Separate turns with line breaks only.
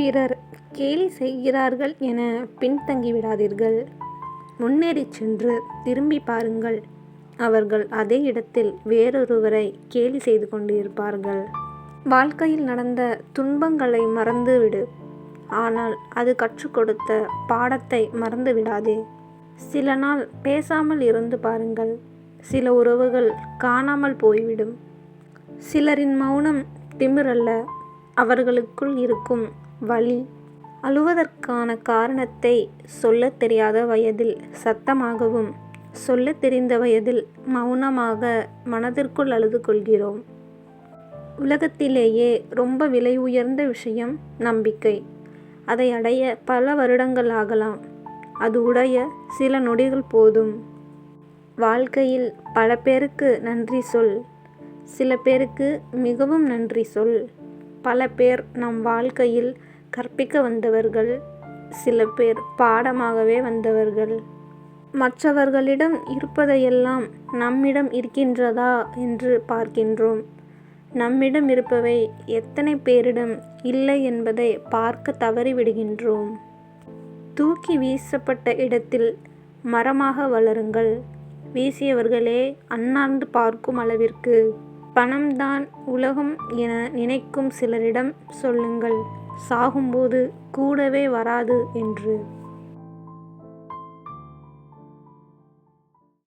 பிறர் கேலி செய்கிறார்கள் என பின்தங்கிவிடாதீர்கள் முன்னேறிச் சென்று திரும்பி பாருங்கள். அவர்கள் அதே இடத்தில் வேறொருவரை கேலி செய்து கொண்டிருப்பார்கள். வாழ்க்கையில் நடந்த துன்பங்களை மறந்துவிடு. ஆனால் அது கற்றுக் கொடுத்த பாடத்தை மறந்துவிடாதே சில நாள் பேசாமல் இருந்து பாருங்கள். சில உறவுகள் காணாமல் போய்விடும். சிலரின் மௌனம் திமிரல்ல. அவர்களுக்குள் இருக்கும் வலி அழுவதற்கான காரணத்தை சொல்லத் தெரியாத வயதில் சத்தமாகவும் சொல்லத் தெரிந்த வயதில் மௌனமாக மனதிற்குள் அழுது கொள்கிறோம். உலகத்திலேயே ரொம்ப விலை உயர்ந்த விஷயம் நம்பிக்கை. அதை அடைய பல வருடங்கள் ஆகலாம். அது உடைய சில நொடிகள் போதும். வாழ்க்கையில் பல பேருக்கு நன்றி சொல். சில பேருக்கு மிகவும் நன்றி சொல். பல பேர் நம் வாழ்க்கையில் கற்பிக்க வந்தவர்கள் சில பேர் பாடமாகவே வந்தவர்கள். மற்றவர்களிடம் இருப்பதையெல்லாம் நம்மிடம் இருக்கின்றதா என்று பார்க்கின்றோம். நம்மிடம் இருப்பவை எத்தனை பேரிடம் இல்லை என்பதை பார்க்க தவறிவிடுகின்றோம் தூக்கி வீசப்பட்ட இடத்தில் மரமாக வளருங்கள். வீசியவர்களே அண்ணாந்து பார்க்கும் அளவிற்கு. பணம்தான் உலகம் என நினைக்கும் சிலரிடம் சொல்லுங்கள் சாகும்போது கூடவே வராது என்று.